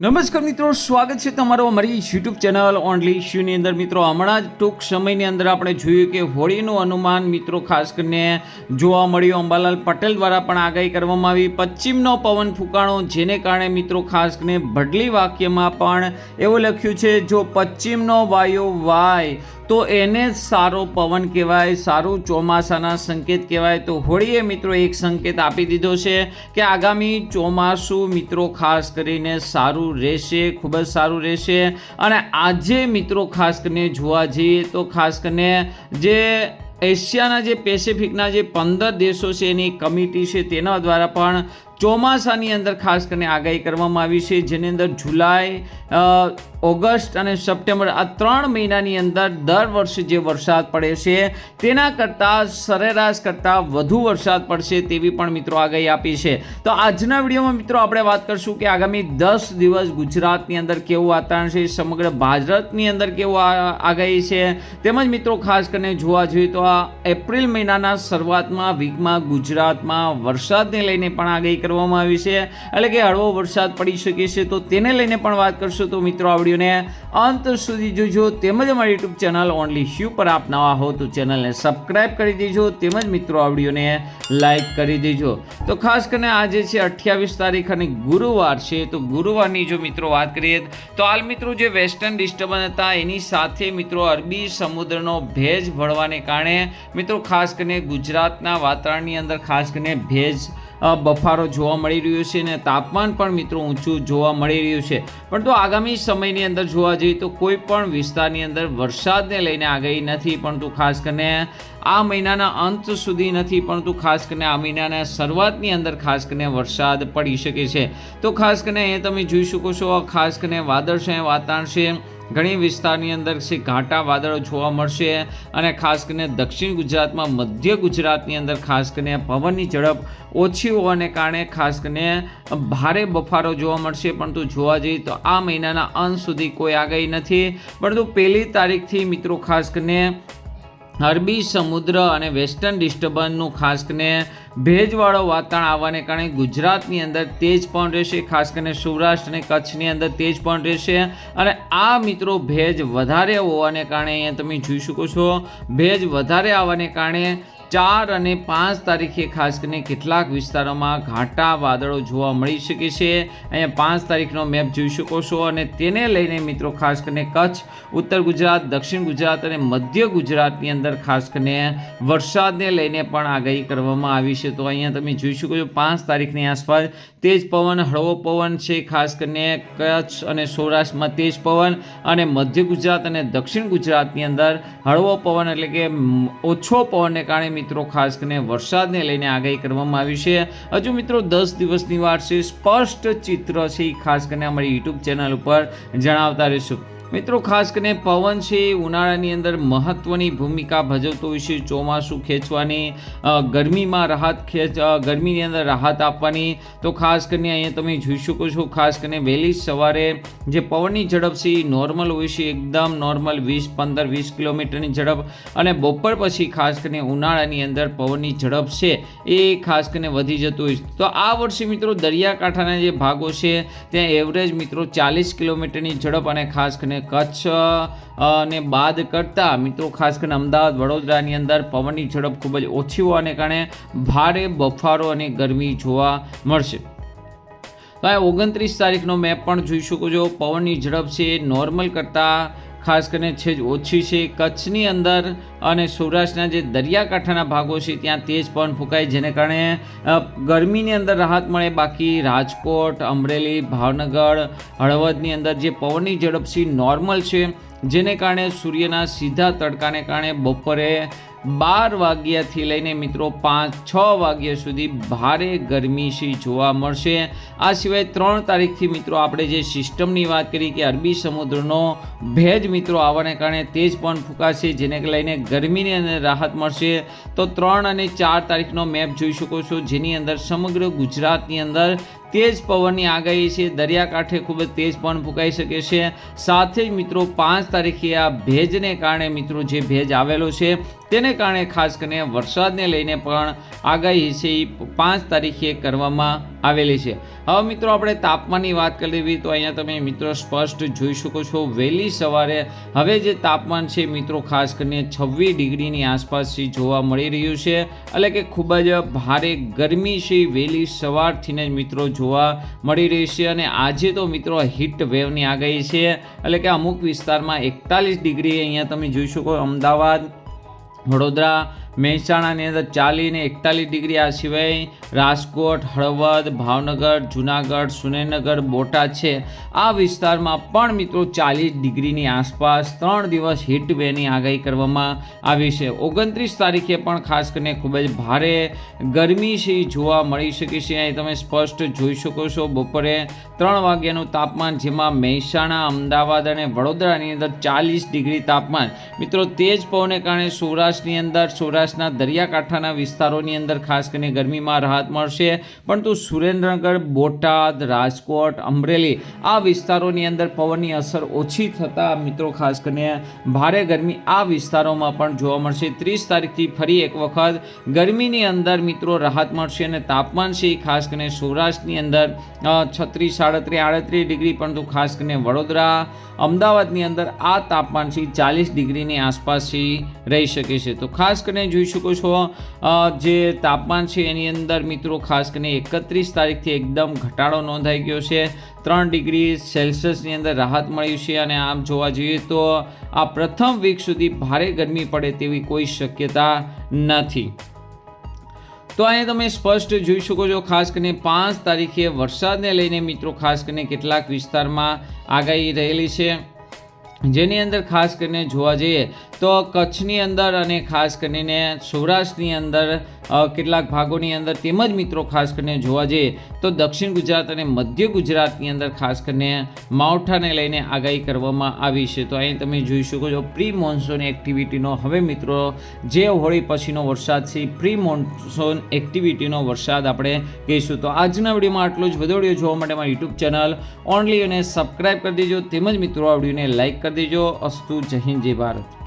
નમસ્કાર મિત્રો, સ્વાગત છે તમારો અમારી યુટ્યુબ ચેનલ ઓનલી ઇશ્યુની અંદર. મિત્રો, હમણાં જ ટૂંક સમયની અંદર આપણે જોયું કે હોળીનું અનુમાન મિત્રો ખાસ કરીને જોવા મળ્યું. અંબાલાલ પટેલ દ્વારા પણ આગાહી કરવામાં આવી. પશ્ચિમનો પવન ફૂંકાણો, જેને કારણે મિત્રો ખાસ કરીને ભડલી વાક્યમાં પણ એવું લખ્યું છે, જો પશ્ચિમનો વાયુ વાય તો એને જ સારો પવન કહેવાય, સારું ચોમાસાના સંકેત કહેવાય. તો હોળીએ મિત્રો એક સંકેત આપી દીધો છે કે આગામી ચોમાસું મિત્રો ખાસ કરીને સારું રહેશે, ખૂબ જ સારું રહેશે. અને આજે મિત્રો ખાસ કરીને જોવા જઈએ તો ખાસ કરીને જે એશિયાના જે પેસિફિકના જે પંદર દેશો છે એની કમિટી છે તેના દ્વારા પણ ચોમાસાની અંદર ખાસ કરીને આગાહી કરવામાં આવી છે, જેની અંદર જુલાઈ ઓગસ્ટ અને સપ્ટેમ્બર આ ત્રણ મહિનાની અંદર દર વર્ષે જે વરસાદ પડે છે, તેના કરતાં સરેરાશ કરતાં વધુ વરસાદ પડશે તેવી પણ મિત્રો આગાહી આપી છે. તો આજના વિડીયોમાં મિત્રો આપણે વાત કરશું કે આગામી દસ દિવસ ગુજરાતની અંદર કેવું વાતાવરણ છે, સમગ્ર ભારતની અંદર કેવું આગાહી છે, તેમજ મિત્રો ખાસ કરીને જોવા જોઈએ તો આ એપ્રિલ મહિનાના શરૂઆતમાં, વીકમાં ગુજરાતમાં વરસાદને લઈને પણ આગાહી કરવામાં આવી છે. એટલે કે હળવો વરસાદ પડી શકે છે, તો તેને લઈને પણ વાત કરશું. તો મિત્રો, આ અંત સુધી જોજો. તેમજ અમારી યુટ્યુબ ચેનલ ઓનલી શ્યુ પર આપ નવા હો, તો ચેનલને સબસ્ક્રાઇબ કરી દેજો. તેમજ મિત્રો, આ લાઈક કરી દેજો. તો ખાસ કરીને આજે છે અઠ્યાવીસ તારીખ અને ગુરુવાર છે. તો ગુરુવારની જો મિત્રો વાત કરીએ, તો હાલ મિત્રો જે વેસ્ટર્ન ડિસ્ટર્બન્સ હતા, એની સાથે મિત્રો અરબી સમુદ્રનો ભેજ ભળવાને કારણે મિત્રો ખાસ કરીને ગુજરાતના વાતાવરણની અંદર ખાસ કરીને ભેજ બફારો જોવા મળી રહ્યો છે અને તાપમાન પણ મિત્રો ઊંચું જોવા મળી રહ્યું છે. પરંતુ આગામી સમયની અંદર જોવા જઈએ તો કોઈ પણ વિસ્તારની અંદર વરસાદને લઈને આગાહી નથી, પરંતુ ખાસ કરીને આ મહિનાના અંત સુધી નથી, પરંતુ ખાસ કરીને આ મહિનાના શરૂઆતની અંદર ખાસ કરીને વરસાદ પડી શકે છે. તો ખાસ કરીને એ તમે જોઈ શકો છો, ખાસ કરીને વાદળછાયા વાતાવરણ છે, ઘણી વિસ્તારની અંદર છે, ઘાટા વાદળો જોવા મળશે અને ખાસ કરીને દક્ષિણ ગુજરાતમાં મધ્ય ગુજરાતની અંદર ખાસ કરીને પવનની ઝડપ ઓછી હોવાને કારણે ખાસ કરીને ભારે બફારો જોવા મળશે. પરંતુ જોવા જઈએ તો આ મહિનાના અંત સુધી કોઈ આગાહી નથી, પરંતુ પહેલી તારીખથી મિત્રો ખાસ કરીને અરબી સમુદ્ર અને વેસ્ટર્ન ડિસ્ટર્બન્સનું ખાસ કરીને ભેજવાળો વાતાવરણ આવવાને કારણે ગુજરાતની અંદર તેજ પણ રહેશે, ખાસ કરીને સૌરાષ્ટ્ર અને કચ્છની અંદર તેજ પણ રહેશે. અને આ મિત્રો ભેજ વધારે હોવાને કારણે અહીંયા તમે જોઈ શકો છો, ભેજ વધારે આવવાને કારણે ચાર અને પાંચ તારીખે ખાસ કરીને કેટલાક વિસ્તારોમાં ઘાટા વાદળો જોવા મળી શકે છે. અહીંયા પાંચ તારીખનો મેપ જોઈ શકો છો અને તેને લઈને મિત્રો ખાસ કરીને કચ્છ, ઉત્તર ગુજરાત, દક્ષિણ ગુજરાત અને મધ્ય ગુજરાતની અંદર ખાસ કરીને વરસાદને લઈને પણ આગાહી કરવામાં આવી છે. તો અહીંયા તમે જોઈ શકો છો પાંચ તારીખની આસપાસ તેજ પવન, હળવો પવન છે. ખાસ કરીને કચ્છ અને સૌરાષ્ટ્રમાં તેજ પવન અને મધ્ય ગુજરાત અને દક્ષિણ ગુજરાતની અંદર હળવો પવન એટલે કે ઓછો પવનને કારણે મિત્રો, ખાસ કરીને વરસાદને લઈને આગાહી કરવામાં આવી છે. હજુ મિત્રો, દસ દિવસની વાર છે. સ્પષ્ટ ચિત્ર છે એ ખાસ કરીને અમારી યુટ્યુબ ચેનલ ઉપર જણાવતા રહીશું. મિત્રો, ખાસ કરીને પવન છે ઉનાળાની અંદર મહત્ત્વની ભૂમિકા ભજવતો હોય છે. ચોમાસું ખેંચવાની ગરમીમાં રાહત ખેંચ ગરમીની અંદર રાહત આપવાની. તો ખાસ કરીને અહીંયા તમે જોઈ શકો છો, ખાસ કરીને વહેલી સવારે જે પવનની ઝડપ છે એ નોર્મલ હોય છે, એકદમ નોર્મલ વીસ, પંદર, વીસ કિલોમીટરની ઝડપ. અને બપોર પછી ખાસ કરીને ઉનાળાની અંદર પવનની ઝડપ છે એ ખાસ કરીને વધી જતું હોય છે. તો આ વર્ષે મિત્રો દરિયાકાંઠાના જે ભાગો છે, ત્યાં એવરેજ મિત્રો ચાલીસ કિલોમીટરની ઝડપ અને ખાસ કરીને કચ્છ ને બાદ કરતાં મિત્રો ખાસ કરીને અમદાવાદ, વડોદરાની અંદર પવનની ઝડપ ખૂબ જ ઓછી હોવાને કારણે ભારે બફારો અને ગરમી જોવા મળશે. તો આ ઓગણત્રીસ તારીખનો મેપ પણ જોઈ શકો છો. પવનની ઝડપ છે નોર્મલ કરતાં ખાસ કરીને છે જ ઓછી છે કચ્છની અંદર અને સૌરાષ્ટ્રના જે દરિયાકાંઠાના ભાગો છે, ત્યાં તેજ પવન ફૂંકાય જેને કારણે ગરમીની અંદર રાહત મળે. બાકી રાજકોટ, અમરેલી, ભાવનગર, હળવદની અંદર જે પવનની ઝડપ છે નોર્મલ છે. જેને કારણે સૂર્યના સીધા તડકાને કારણે બપોરે બાર વાગ્યાથી લઈને મિત્રો પાંચ, છ વાગ્યા સુધી ભારે ગરમી છે જોવા મળશે. આ સિવાય ત્રણ તારીખથી મિત્રો આપણે જે સિસ્ટમની વાત કરી કે અરબી સમુદ્રનો ભેજ મિત્રો આવવાને કારણે તેજ પણ ફૂંકાશે, જેને લઈને ગરમીની અંદર રાહત મળશે. તો ત્રણ અને ચાર તારીખનો મેપ જોઈ શકો છો, જેની અંદર સમગ્ર ગુજરાતની અંદર તેજ પવનની આગાહી છે. દરિયાકાંઠે ખૂબ જ તેજ પવન ફૂંકાઈ શકે છે. સાથે જ મિત્રો પાંચ તારીખે આ ભેજને કારણે મિત્રો જે ભેજ આવેલો છે, તેને કારણે ખાસ કરીને વરસાદને લઈને પણ આગાહી છે. એ પાંચ તારીખે કરવામાં આવેલી છે. હવે મિત્રો આપણે તાપમાનની વાત કરી તો અહીંયા તમે મિત્રો સ્પષ્ટ જોઈ શકો છો, વહેલી સવારે હવે જે તાપમાન છે મિત્રો ખાસ કરીને છવ્વીસ ડિગ્રીની આસપાસ જોવા મળી રહ્યું છે, એટલે કે ખૂબ જ ભારે ગરમી છે વહેલી સવારથીને જ મિત્રો જોવા મળી રહી છે અને આજે તો મિત્રો હીટ વેવની આગાહી છે, એટલે કે અમુક વિસ્તારમાં એકતાલીસ ડિગ્રી અહીંયા તમે જોઈ શકો, અમદાવાદ, વડોદરા મહેસાણાની અંદર ચાલીને એકતાલીસ ડિગ્રી આ સિવાય રાજકોટ, હળવદ, ભાવનગર, જુનાગઢ, સુરેન્દ્રનગર, બોટાદ છે. આ વિસ્તારમાં પણ મિત્રો ચાલીસ ડિગ્રીની આસપાસ ત્રણ દિવસ હીટવેની આગાહી કરવામાં આવી છે. ઓગણત્રીસ તારીખે પણ ખાસ કરીને ખૂબ જ ભારે ગરમી છે જોવા મળી શકે છે. અહીં તમે સ્પષ્ટ જોઈ શકો છો, બપોરે ત્રણ વાગ્યાનું તાપમાન, જેમાં મહેસાણા, અમદાવાદ અને વડોદરાની અંદર ચાલીસ ડિગ્રી તાપમાન. મિત્રો, તેજ પવને કારણે સૌરાષ્ટ્રની અંદર સૌરાષ્ટ્રના દરિયાકાંઠાના વિસ્તારોની અંદર ખાસ કરીને ગરમીમાં રાહત મળશે. પરંતુ સુરેન્દ્રનગર, બોટાદ, રાજકોટ, અમરેલી આ વિસ્તારોની અંદર પવનની અસર ઓછી થતાં મિત્રો ખાસ કરીને ભારે ગરમી આ વિસ્તારોમાં પણ જોવા મળશે. ત્રીસ તારીખથી ફરી એક વખત ગરમીની અંદર મિત્રો રાહત મળશે અને તાપમાન છે ખાસ કરીને સૌરાષ્ટ્રની અંદર છત્રીસ, સાડત્રીસ, આડત્રીસ ડિગ્રી, પરંતુ ખાસ કરીને વડોદરા, અમદાવાદની અંદર આ તાપમાન છે ચાલીસ ડિગ્રીની આસપાસ રહી શકે છે. તો ખાસ કરીને જોઈ શકો છો. જે તાપમાન છે એની અંદર મિત્રો ખાસ કરીને એકત્રીસ તારીખથી એકદમ ઘટાડો નોંધાઈ ગયો છે. ત્રણ ડિગ્રી સેલ્સિયસની અંદર રાહત મળી છે અને આમ જોવા જઈએ તો આ પ્રથમ વીક સુધી ભારે ગરમી પડે તેવી કોઈ શક્યતા નથી. તો અહીંયા તમે સ્પષ્ટ જોઈ શકો છો ખાસ કરીને પાંચ તારીખે વરસાદને લઈને મિત્રો ખાસ કરીને કેટલાક વિસ્તારમાં આગાહી રહેલી છે. જેની અંદર ખાસ કરીને જોવા જઈએ તો કચ્છની અંદર અને ખાસ કરીને સૌરાષ્ટ્રની અંદર કેટલાક ભાગોની અંદર તેમજ મિત્રો ખાસ કરીને જોવા જઈએ તો દક્ષિણ ગુજરાત અને મધ્ય ગુજરાતની અંદર ખાસ કરીને માવઠાને લઈને આગાહી કરવામાં આવી છે. તો અહીં તમે જોઈ શકો છો પ્રી મોન્સૂન એક્ટિવિટીનો. હવે મિત્રો, જે હોળી પછીનો વરસાદ છે પ્રી મોન્સૂન એક્ટિવિટીનો વરસાદ આપણે કહીશું. તો આજના વિડીયોમાં આટલું જ. વધુ વીડિયો જોવા માટે મારી યુટ્યુબ ચેનલ ઓનલી અને સબસ્ક્રાઈબ કરી દેજો. તેમજ મિત્રો, આ વિડીયોને લાઇક કરી દેજો અસ્તુ જય જય ભારત